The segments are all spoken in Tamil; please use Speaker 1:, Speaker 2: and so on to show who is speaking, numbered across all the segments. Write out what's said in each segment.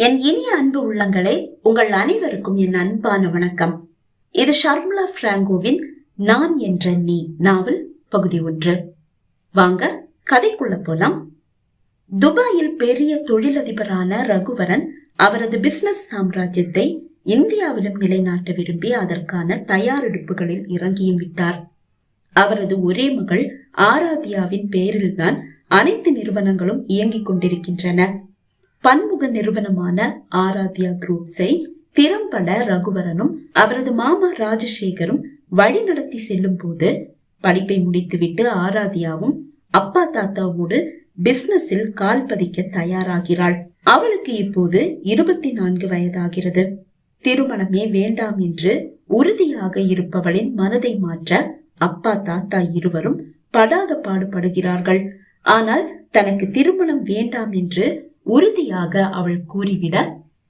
Speaker 1: என் இனிய அன்பு உள்ளங்களே உங்கள் அனைவருக்கும் என் அன்பான வணக்கம். இது ஷர்முலா பிராங்கோவின் நான் என்ற நீ நாவல் பகுதி ஒன்று. வாங்க கதைக்குள்ள போலாம். துபாயில் பெரிய தொழிலதிபரான ரகுவரன் அவரது பிசினஸ் சாம்ராஜ்யத்தை இந்தியாவிலும் நிலைநாட்ட விரும்பி அதற்கான தயாரெடுப்புகளில் இறங்கியும் விட்டார். அவரது ஒரே மகள் ஆராத்யாவின் பெயரில்தான் அனைத்து நிறுவனங்களும் இயங்கிக் கொண்டிருக்கின்றன. பன்முக நிறுவனமான ஆராத்யா குரூப்ஸை திறம்பட ரகுவரனும் அவரது மாமா ராஜசேகரும் வழிநடத்தி செல்லும் போது படிப்பை முடித்துவிட்டு ஆராத்யாவும் அப்பா தாத்தாவோடு பிசினஸில் கால் பதிக்க தயாராகிறாள். அவளுக்கு இப்போது இருபத்தி நான்கு வயதாகிறது. திருமணமே வேண்டாம் என்று உறுதியாக இருப்பவளின் மனதை மாற்ற அப்பா தாத்தா இருவரும் படாத பாடுபடுகிறார்கள். ஆனால் தனக்கு திருமணம் வேண்டாம் என்று உறுதியாக அவள் கூறிவிட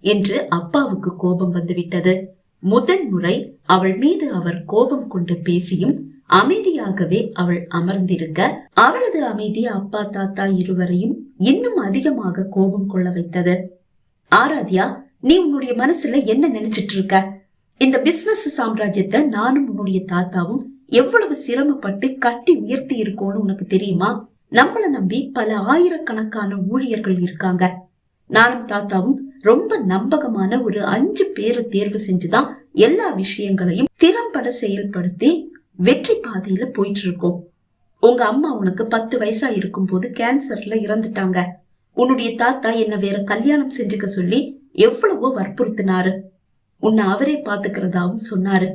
Speaker 1: என்று அப்பாவுக்கு கோபம் வந்துவிட்டது. முதன் முறை அவள் மீது அவர் கோபம் கொண்டு பேசியும் அமைதியாகவே அவள் அமர்ந்திருக்க அவளது அமைதி அப்பா தாத்தா இருவரையும் இன்னும் அதிகமாக கோபம் கொள்ள வைத்தது. ஆராத்யா நீ உன்னுடைய மனசுல என்ன நினைச்சிட்டு இருக்க இந்த பிசினஸ் சாம்ராஜ்யத்தை நானும் உன்னுடைய தாத்தாவும் எவ்வளவு சிரமப்பட்டு கட்டி உயர்த்தி இருக்கோம்னு உனக்கு தெரியுமா? நம்மளை நம்பி பல ஆயிரக்கணக்கான ஊழியர்கள் இருக்காங்க. நானும் தாத்தாவும் ரொம்ப நம்பகமான ஒரு அஞ்சு பேரை தேர்வு செஞ்சுதான் எல்லா விஷயங்களையும் திறம்பட செயல்படுத்தி வெற்றி பாதையில போயிட்டு இருக்கோம் உங்க அம்மா உனக்கு பத்து வயசா இருக்கும் போது கேன்சர்ல இறந்துட்டாங்க. உன்னுடைய தாத்தா என்ன வேற கல்யாணம் செஞ்சுக்க சொல்லி எவ்வளவோ வற்புறுத்தினாரு. உன்னை அவரே பாத்துக்கிறதாவும் சொன்னாரு.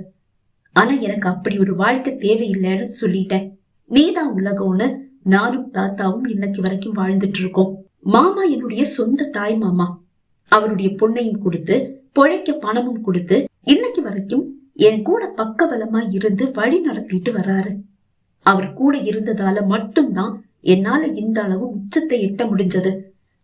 Speaker 1: ஆனா எனக்கு அப்படி ஒரு வாழ்க்கை தேவையில்லைன்னு சொல்லிட்டேன். நீதான் உலகம்னு நானும் தாத்தாவும் இன்னைக்கு வரைக்கும் வாழ்ந்துட்டு இருக்கோம் மாமா என்னுடைய சொந்த தாய் மாமா. அவருடைய பொண்ணையும் கொடுத்து பொழைக்க பணமும் கொடுத்து இன்னைக்கு வரைக்கும் என் கூட பக்கபலமா இருந்து வழி நடத்திட்டு வராரு. அவர் கூட இருந்ததால மட்டும்தான் என்னால இந்த அளவு உச்சத்தை எட்ட முடிஞ்சது.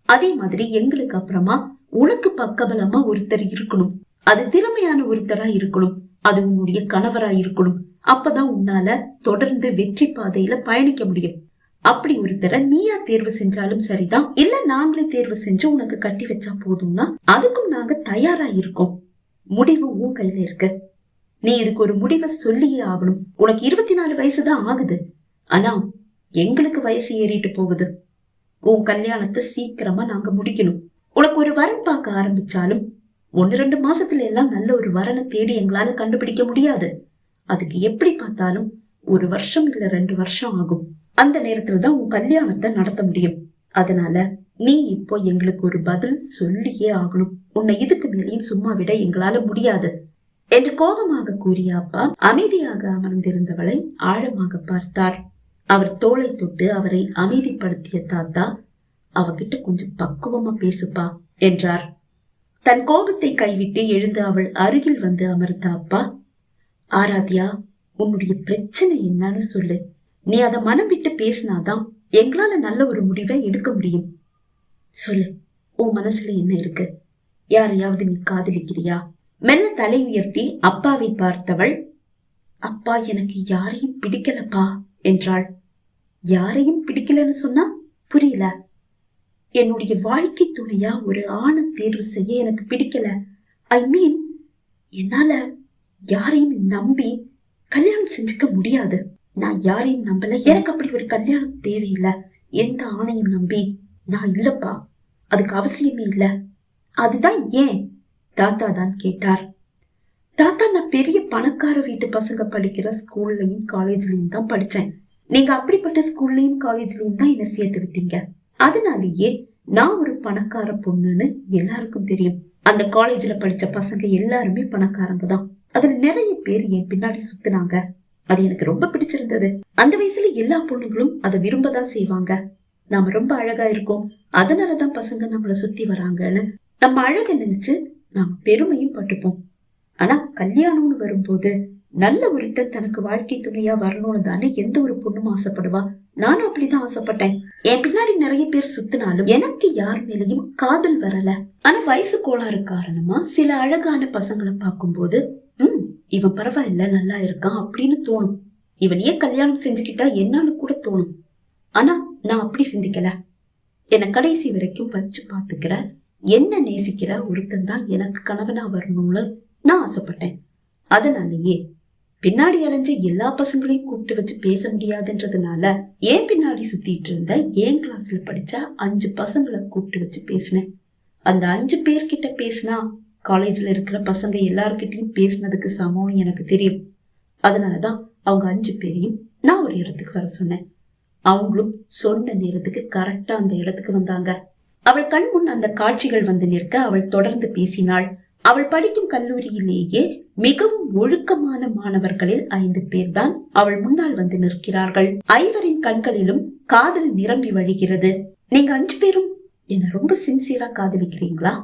Speaker 1: அதே மாதிரி எங்களுக்கு அப்புறமா உனக்கு பக்கபலமா ஒருத்தர் இருக்கணும். அது திறமையான ஒருத்தரா இருக்கணும். அது உன்னுடைய கணவரா இருக்கணும். அப்பதான் உன்னால தொடர்ந்து வெற்றி பாதையில பயணிக்க முடியும். அப்படி ஒருத்தரை நீயா தேர்வு செஞ்சாலும் சரிதான். இல்ல நாங்களே தேர்வு செஞ்சு உனக்கு கட்டி வச்சா போதும்னா அதுக்கும் நாங்க தயாரா இருக்கோம். முடிவு உன் கையில இருக்கு. நீ இதுக்கு ஒரு முடிவை சொல்லியே ஆகணும். உனக்கு இருபத்தி நாலு வயசுதான் ஆகுது. ஆனா எங்களுக்கு வயசு ஏறிட்டு போகுது. உன் கல்யாணத்தை சீக்கிரமா நாங்க முடிக்கணும். உனக்கு ஒரு வரன் பார்க்க ஆரம்பிச்சாலும் ஒன்னு ரெண்டு மாசத்துல எல்லாம் நல்ல ஒரு வரனை தேடி எங்களால கண்டுபிடிக்க முடியாது. அதுக்கு எப்படி பார்த்தாலும் ஒரு வருஷம் இல்ல ரெண்டு வருஷம் ஆகும். அந்த நேரத்துல தான் உன் கல்யாணத்தை நடத்த முடியும். அதனால நீ இப்போ எங்களுக்கு ஒரு பதில் சொல்லியே ஆகணும். உன்னை இதுக்கு மேலேயும் சும்மா விட எங்களால முடியாது. என்று கோபமாக கூறிய அப்பா அமைதியாக அமர்ந்திருந்தவளை ஆழமாக பார்த்தார். அவர் தோலை தொட்டு அவரை அமைதிப்படுத்திய தாத்தா அவகிட்ட கொஞ்சம் பக்குவமா பேசுப்பா என்றார். தன் கோபத்தை கைவிட்டு எழுந்து அவள் அருகில் வந்து அமர்ந்த அப்பா ஆராத்யா உன்னுடைய பிரச்சனை என்னன்னு சொல்லு. நீ அதை மனம் விட்டு பேசினாதான் எங்களால நல்ல ஒரு முடிவை எடுக்க முடியும். சொல்லு உன் மனசுல என்ன இருக்கு? யாரையாவது நீ காதலிக்கிறியா? மெல்ல தலை உயர்த்தி அப்பாவை பார்த்தவள் அப்பா எனக்கு யாரையும் பிடிக்கலப்பா என்றாள். யாரையும் பிடிக்கலன்னு சொன்னா புரியல. என்னுடைய வாழ்க்கை துணையா ஒரு ஆணை தேர்வு செய்ய எனக்கு பிடிக்கல. ஐ மீன் என்னால யாரையும் நம்பி கல்யாணம் செஞ்சுக்க முடியாது. நான் யாரையும் நம்பல. எனக்கு அப்படி ஒரு கல்யாணம் தேவையில்லை. எந்த ஆணையும் நம்பி நான் இல்லப்பா. அதுக்கு அவசியமே இல்லை. அதுதான் ஏன்? தாத்தா தான் கேட்டார். தாத்தா நான் பெரிய பணக்கார வீட்டு பசங்க படிக்கிற ஸ்கூல்லையும் காலேஜ்லயும் தான் படித்தேன் நீங்க அப்படிப்பட்ட ஸ்கூல்லையும் காலேஜ்லயும் தான் என்ன சேர்த்து விட்டீங்க. அதனாலேயே நான் ஒரு பணக்கார பொண்ணுன்னு எல்லாருக்கும் தெரியும். அந்த காலேஜ்ல படிச்ச பசங்க எல்லாருமே பணக்காரங்க தான். அதுல நிறைய பேர் என் பின்னாடி சுத்துனாங்க. அது எனக்கு ரொம்ப பிடிச்சிருந்தது. அந்த வயசுல எல்லா பொண்ணுங்களும் அதை விரும்பதான் செய்வாங்க. நாம ரொம்ப அழகா இருக்கோம். அதனாலதான் பசங்க நம்மள சுத்தி வராங்கன்னு நம்ம அழக நினைச்சு நாம் பெருமையும் பட்டுப்போம். ஆனா கல்யாணம்னு வரும்போது நல்ல ஒருத்தர் தனக்கு வாழ்க்கை துணையா வரணும்னு தானே எந்த ஒரு பொண்ணும் ஆசைப்படுவா? நானும் அப்படிதான் ஆசைப்பட்டேன். என் பின்னாடி நிறைய பேர் சுத்தினாலும் எனக்கு யார் மேலையும் காதல் வரல. ஆனா வயசு கோளாறு காரணமா சில அழகான பசங்களை பார்க்கும்போது ம் இவன் பரவாயில்ல நல்லா இருக்கான் அப்படின்னு தோணும். இவன் ஏன் கல்யாணம் செஞ்சுக்கிட்டா என்னன்னு கூட தோணும். ஆனா நான் அப்படி சிந்திக்கல. என்னை கடைசி வரைக்கும் வச்சு பாத்துக்கிற என்ன நேசிக்கிற ஒருத்தன் தான் எனக்கு கணவனா வரணும்னு நான் ஆசைப்பட்டேன். அதனாலேயே பின்னாடி அலைஞ்ச எல்லா பசங்களையும் கூப்பிட்டு வச்சு பேச முடியாதுன்றதுனால ஏன் பின்னாடி சுத்திட்டு இருந்த ஏன் கிளாஸ்ல படிச்ச அஞ்சு பசங்களை கூப்பிட்டு வச்சு பேசினேன். அந்த அஞ்சு பேர்கிட்ட பேசினா காலேஜ்ல இருக்கிற பசங்க எல்லார்கிட்டயும் பேசினதுக்கு சமம்னு எனக்கு தெரியும். அதனால தான் அவங்க அஞ்சு பேரையும் நான் ஒரு இடத்துக்கு வர சொன்னேன். அவங்களும் சொன்ன நேரத்துக்கு கரெக்டாக அந்த இடத்துக்கு வந்தாங்க. அவள் கண் முன் அந்த காட்சிகள் வந்து நிற்க அவள் தொடர்ந்து பேசினாள். அவள் படிக்கும் கல்லூரியிலேயே மிகவும் ஒழுக்கமான மாணவர்களில் ஐந்து பேர்தான் அவள் முன்னால் வந்து நிற்கிறார்கள். ஐவரின் கண்களிலும் காதல் நிரம்பி வழிகிறது. நீங்க அஞ்சு பேரும் என்ன ரொம்ப சின்சியரா காதலிக்கிறீங்களா?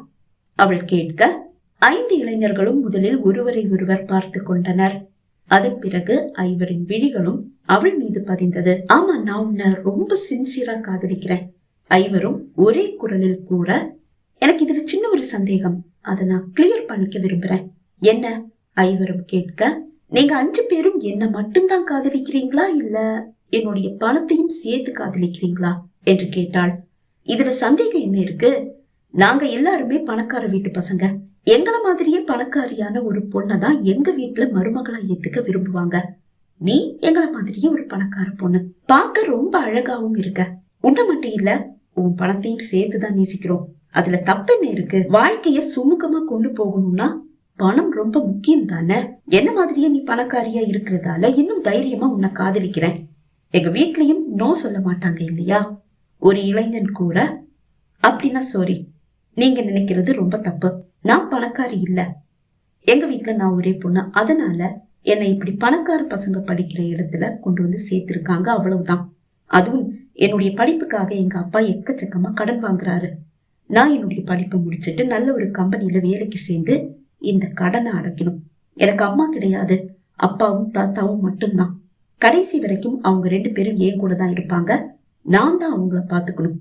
Speaker 1: அவள் கேட்க ஐந்து இளைஞர்களும் முதலில் ஒருவரை ஒருவர் பார்த்து கொண்டனர். அதன் பிறகு ஐவரின் விழிகளும் அவள் மீது பதிந்தது. ஆமா நான் உன்னை ரொம்ப சின்சியரா காதலிக்கிறேன். ஐவரும் ஒரே குரலில் கூற எனக்கு இதுல சின்ன ஒரு சந்தேகம். அதை நான் கிளியர் பண்ணிக்க விரும்புறேன். என்ன? ஐவரும் கேட்க நீங்க அஞ்சு பேரும் என்ன மட்டும்தான் காதலிக்கிறீங்களா? இல்ல என்னுடைய பணத்தையும் சேர்த்து காதலிக்கிறீங்களா? என்று கேட்டாள். இதுல சந்தேகம் என்ன இருக்கு? நாங்க எல்லாருமே பணக்கார வீட்டு பசங்க. எங்கள மாதிரியே பணக்காரியான ஒரு பொண்ணை தான் எங்க வீட்டுல மருமகளா ஏத்துக்க விரும்புவாங்க. நீ எங்கள மாதிரியே ஒரு பணக்கார பொண்ணு. பார்க்க ரொம்ப அழகாவும் இருக்க. உன்ன மட்டும் இல்ல உன் பணத்தையும் சேர்த்துதான் நேசிக்கிறோம். அதுல தப்பென்ன இருக்கு? வாழ்க்கைய சுமூகமா கொண்டு போகணும்னா பணம் ரொம்ப முக்கியம் தானே? என்ன மாதிரியே நீ பணக்காரியா இருக்கிறதால இன்னும் தைரியமா உன்னை காதலிக்கிறேன். எங்க வீட்லயும் நோ சொல்ல மாட்டாங்க இல்லையா? ஒரு இளைஞன் கூட அப்படின்னா சாரி நீங்க நினைக்கிறது ரொம்ப தப்பு. நான் பணக்காரி இல்ல. எங்க வீட்டுல நான் ஒரே பொண்ணு. அதனால என்னை இப்படி பணக்கார பசங்க படிக்கிற இடத்துல கொண்டு வந்து சேர்த்திருக்காங்க அவ்வளவுதான். அதுவும் என்னுடைய படிப்புக்காக எங்க அப்பா எக்கச்சக்கமா கடன் வாங்குறாரு. நான் என்னுடைய படிப்பை முடிச்சிட்டு நல்ல ஒரு கம்பெனியில வேலைக்கு சேர்ந்து இந்த கடனை அடைக்கணும். எனக்கு அம்மா கிடையாது. அப்பாவும் தாத்தாவும் மட்டும்தான். கடைசி வரைக்கும் அவங்க ரெண்டு பேரும் என் கூட தான் இருப்பாங்க. நான் தான் அவங்கள பாத்துக்கணும்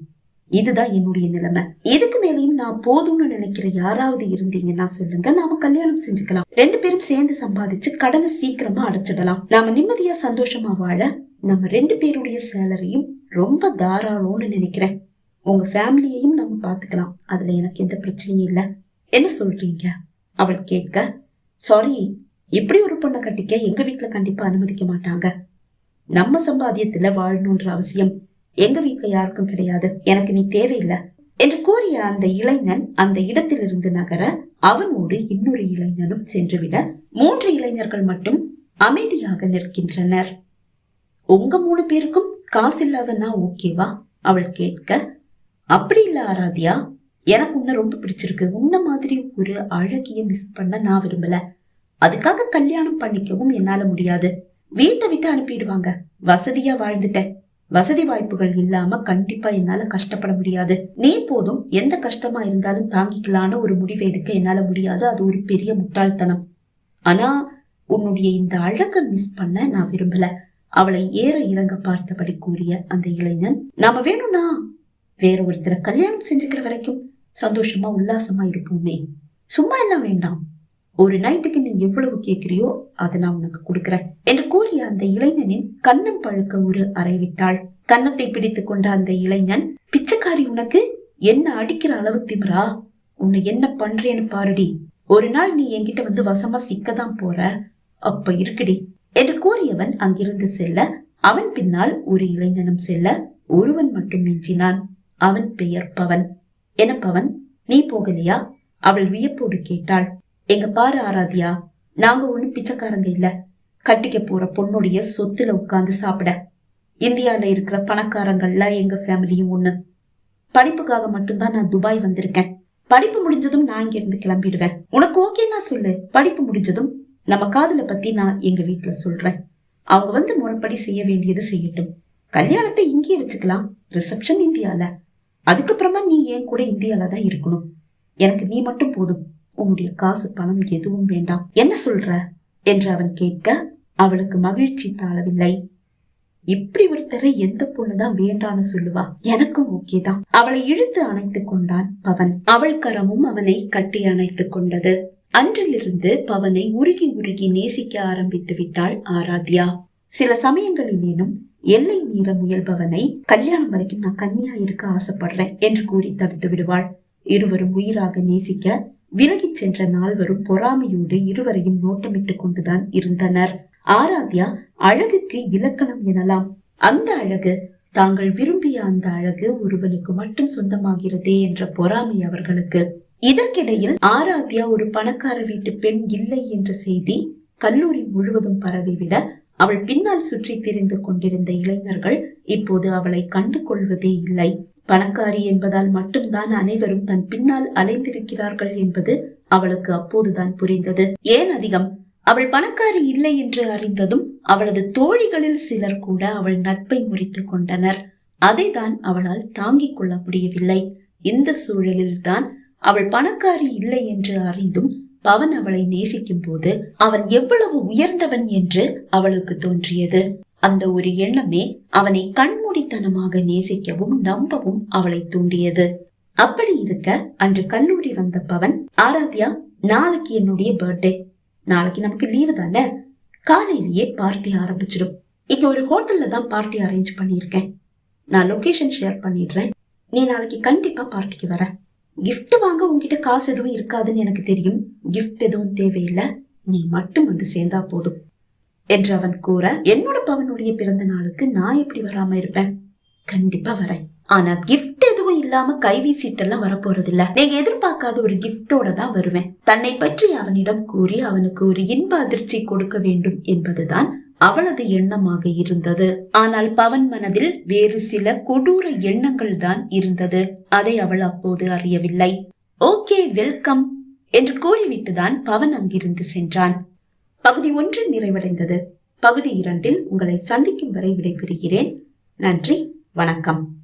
Speaker 1: இதுதான் என்னுடைய நிலைமை. இதுக்கு மேலேயும் நான் போதும்னு நினைக்கிற யாராவது இருந்தீங்கன்னா சொல்லுங்க. நாம கல்யாணம் செஞ்சுக்கலாம். ரெண்டு பேரும் சேர்ந்து சம்பாதிச்சு கடனை சீக்கிரமா அடைச்சிடலாம். நாம நிம்மதியா சந்தோஷமா வாழ நம்ம ரெண்டு பேருடைய சேலரியும் ரொம்ப தாராளம்னு நினைக்கிறேன். உங்க ஃபேமிலியையும் நம்ம பாத்துக்கலாம். அதுல எனக்கு எந்த பிரச்சனையும் இல்ல. என்ன சொல்றீங்க? அவள் கேட்க சாரி இப்படி ஒரு பொண்ணை கட்டிக்க எங்க வீட்டுல கண்டிப்பா அனுமதிக்க மாட்டாங்க. நம்ம சம்பாத்தியத்துல வாழணுன்ற அவசியம் எங்க வீட்டுல யாருக்கும் கிடையாது. எனக்கு நீ தேவையில்லை. என்று கூறிய அந்த இளைஞன் அந்த இடத்திலிருந்து நகர அவனோடு இன்னொரு இளைஞனும் சென்றுவிட மூன்று இளைஞர்கள் மட்டும் அமைதியாக நிற்கின்றனர். உங்க மூணு பேருக்கும் காசு இல்லாதனா ஓகேவா அவள் கேட்க. அப்படி இல்ல ஆராத்யா. எனக்கு உன்னை ரொம்ப பிடிச்சிருக்கு. உன்ன மாதிரி ஒரு அழகிய மிஸ் பண்ண நான் விரும்பல. அதுக்காக கல்யாணம் பண்ணிக்கவும் என்னால முடியாது. வீட்டை விட்டு அனுப்பிடுவாங்க. வசதியா வாழ்ந்துட்டேன். வசதி வாய்ப்புகள் இல்லாம கண்டிப்பா என்னால கஷ்டப்பட முடியாது. நீ போதும் எந்த கஷ்டமா இருந்தாலும் தாங்கிக்கலான்னு ஒரு முடிவை எடுக்க என்னால முடியாது. அது ஒரு பெரிய முட்டாள்தனம். ஆனா உன்னுடைய இந்த அழக மிஸ் பண்ண நான் விரும்பல. அவளை ஏற இறங்க பார்த்தபடி கூறிய அந்த இளைஞன் நாம வேணும்னா வேற ஒருத்தரை கல்யாணம் செஞ்சுக்கிற வரைக்கும் சந்தோஷமா உல்லாசமா இருப்போமே. சும்மா எல்லாம் வேண்டாம். ஒரு நைட்டுக்கு நீ எவ்வளவு கேட்கிறியோ அதை நான் உனக்கு கொடுக்கறேன் என்று கூறிய அந்த இளைஞனின் கண்ணம் பழுக்க ஒரு அறைவிட்டாள் கன்னத்தை பிடித்து கொண்ட அந்த இளைஞன் பிச்சைக்காரி உனக்கு என்ன அடிக்கிற அளவு திமிரா? உன்னை என்ன பண்றேன்னு பாருடி. ஒரு நாள் நீ என்கிட்ட வந்து வசமா சிக்கதான் போற. அப்ப இருக்குடி. என்று கூறியவன் அங்கிருந்து செல்ல அவன் பின்னால் ஒரு இளைஞனும் செல்ல ஒருவன் மட்டும் மிஞ்சினான். அவன் பெயர் பவன் என பவன் நீ போகலையா? அவள் வியப்போடு கேட்டாள். எங்க பாரு ஆராதியா நாங்க ஒண்ணு பிச்சைக்காரங்க இல்ல. கட்டிக்க போற பொண்ணுடைய சொத்துல உட்காந்து சாப்பிட. இந்தியால இருக்கிற பணக்காரங்கள்ல எங்க ஃபேமிலியும் ஒண்ணு. படிப்புக்காக மட்டும்தான் நான் துபாய் வந்திருக்கேன். படிப்பு முடிஞ்சதும் நான் இங்க இருந்து கிளம்பிடுவேன். உனக்கு ஓகேன்னா சொல்லு. படிப்பு முடிஞ்சதும் நம்ம காதல பத்தி நான் எங்க வீட்டுல சொல்றேன். அவங்க வந்து முறைப்படி செய்ய வேண்டியது செய்யட்டும். கல்யாணத்தை இங்கேயே வச்சுக்கலாம். ரிசப்ஷன் இந்தியால. அதுக்கப்புறமா நீ என் கூட இந்தியால தான் இருக்கணும். எனக்கு நீ மட்டும் போதும். உன்னுடைய காசு பணம் எதுவும் வேண்டாம். என்ன சொல்ற? என்று அவன் கேட்க அவளுக்கு மகிழ்ச்சி தாழவில்லை. இப்படி ஒருத்தரை எந்த பொண்ணுதான் வேண்டான்னு சொல்லுவா? எனக்கும் ஓகே தான். அவளை இழுத்து அணைத்துக் கொண்டான் பவன். அவள் கரமும் அவனை கட்டி அணைத்துக் கொண்டது. அன்றிலிருந்து பவனை உருகி உருகி நேசிக்க ஆரம்பித்து விட்டாள் ஆராத்யா. சில சமயங்களிலேனும் எல்லை மீற முயல்பவனை கல்யாணம் வரைக்கும் நான் கன்னியா இருக்க ஆசைப்படுறேன் என்று கூறி தடுத்து விடுவாள். இருவரும் உயிராக நேசிக்க விலகிச் சென்ற நால்வரும் பொறாமையோடு இருவரையும் நோட்டமிட்டுக் கொண்டுதான் இருந்தனர். ஆராத்யா அழகுக்கு இலக்கணம் எனலாம். அந்த அழகு தாங்கள் விரும்பிய அந்த அழகு ஒருவனுக்கு மட்டும் சொந்தமாகிறதே என்ற பொறாமை அவர்களுக்கு. இதற்கிடையில் ஆராத்யா ஒரு பணக்கார வீட்டு பெண் இல்லை என்ற செய்தி கல்லூரி முழுவதும் பரவிவிட அவள் பின்னால் சுற்றி திரிந்து கொண்டிருந்த இளைஞர்கள் இப்போது அவளை கண்டு கொள்வதே இல்லை. பணக்காரி என்பதால் மட்டும்தான் அனைவரும் தன் பின்னால் அலைந்திருக்கிறார்கள் என்பது அவளுக்கு அப்போதுதான் புரிந்தது. ஏன் அதிகம்? அவள் பணக்காரி இல்லை என்று அறிந்ததும் அவளது தோழிகளில் சிலர் கூட அவள் நட்பை முறித்துக் கொண்டனர். அதைதான் அவளால் தாங்கிக் கொள்ள முடியவில்லை. இந்த சூழலில்தான் அவள் பணக்காரி இல்லை என்று அறிந்தும் பவன் அவளை நேசிக்கும் போது அவன் எவ்வளவு உயர்ந்தவன் என்று அவளுக்கு தோன்றியது. அந்த ஒரு எண்ணமே அவனை கண்மூடித்தனமாக நேசிக்கவும் நம்பவும் அவளை தூண்டியது. அப்படி இருக்க அன்று கல்லூரி வந்த பவன் ஆராத்யா நாளைக்கு என்னுடைய பர்த்டே. நாளைக்கு நமக்கு லீவு தானே? காலையிலேயே பார்ட்டி ஆரம்பிச்சிடும். இங்க ஒரு ஹோட்டல்ல தான் பார்ட்டி அரேஞ்ச் பண்ணியிருக்கேன். நான் லொகேஷன் ஷேர் பண்ணிடுறேன். நீ நாளைக்கு கண்டிப்பா பார்ட்டிக்கு வர. கிஃப்ட் வாங்க உன்கிட்ட காசு எதுவும் இருக்காதுன்னு எனக்கு தெரியும். கிஃப்ட் எதுவும் தேவையில்லை. நீ மட்டும் வந்து சேர்ந்தா போதும். என்று அவன் கூற என்னோட பவனுடைய பிறந்த நாளுக்கு நான் எப்படி வராம இருப்பேன்? கண்டிப்பா வரேன். ஆனா கிஃப்ட் எதுவும் இல்லாம கைவீசிட்டெல்லாம் வரப்போறது இல்ல நீங்க எதிர்பார்க்காத ஒரு கிஃப்டோட தான் வருவேன். தன்னை பற்றி அவனிடம் கூறி அவனுக்கு ஒரு இன்ப அதிர்ச்சி கொடுக்க வேண்டும் என்பதுதான் அவளது எண்ணமாக இருந்தது. ஆனால் பவன் மனதில் வேறு சில கொடூர எண்ணங்கள் தான் இருந்தது. அதை அவள் அப்போது அறியவில்லை. ஓகே வெல்கம் என்று கூறிவிட்டுதான் பவன் அங்கிருந்து சென்றான். பகுதி ஒன்று நிறைவடைந்தது. பகுதி இரண்டில் உங்களை சந்திக்கும் வரை விடைபெறுகிறேன். நன்றி. வணக்கம்.